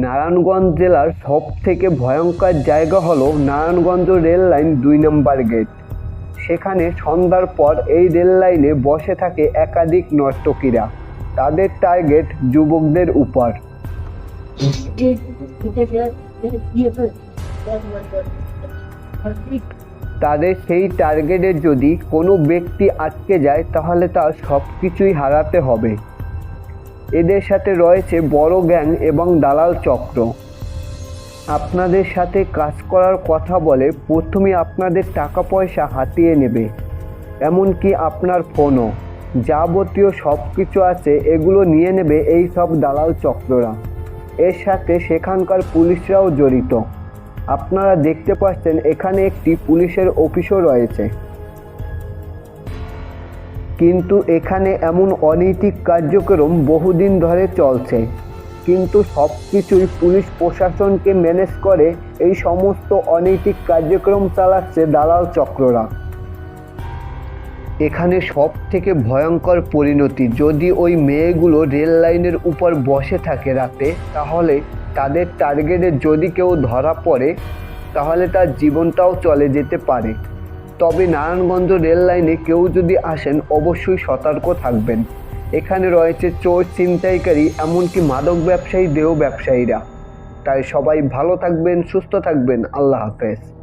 নারায়ণগঞ্জ জেলার সব থেকে ভয়ঙ্কর জায়গা হলো নারায়ণগঞ্জ রেল লাইন দুই নম্বর গেট। সেখানে সন্ধ্যার পর এই রেল লাইনে বসে থাকে একাধিক নর্তকীরা। তাদের টার্গেট যুবকদের উপর। তাদের সেই টার্গেটের যদি কোনো ব্যক্তি আটকে যায়, তাহলে তার সব কিছুই হারাতে হবে। এদের সাথে রয়েছে বড় গ্যাং এবং দালাল চক্র। আপনাদের সাথে কাজ করার কথা বলে প্রথমে আপনাদের টাকা পয়সা হাতিয়ে নেবে। এমনকি আপনার ফোনও। যাবতীয় সব কিছু আছে, এগুলো নিয়ে নেবে এই সব দালাল চক্ররা। এর সাথে সেখানকার পুলিশরাও জড়িত। আপনারা দেখতে পাচ্ছেন, এখানে একটি পুলিশের অফিসও রয়েছে। কিন্তু এখানে এমন অনৈতিক কার্যক্রম বহুদিন ধরে চলছে। কিন্তু সব কিছুই পুলিশ প্রশাসনকে ম্যানেজ করে এই সমস্ত অনৈতিক কার্যক্রম চালাচ্ছে দালাল চক্ররা। এখানে সব থেকে ভয়ঙ্কর পরিণতি, যদি ওই মেয়েগুলো রেল লাইনের উপর বসে থাকে রাতে, তাহলে তাদের টার্গেটে যদি কেউ ধরা পড়ে, তাহলে তার জীবনটাও চলে যেতে পারে। তবে নারায়ণগঞ্জ রেল লাইনে কেউ যদি আসেন, অবশ্যই সতর্ক থাকবেন। এখানে রয়েছে চোর চিন্তাইকারী এমনকি মাদক ব্যবসায়ী, দেহ ব্যবসায়ীরা। তাই সবাই ভালো থাকবেন, সুস্থ থাকবেন। আল্লাহ হাফেজ।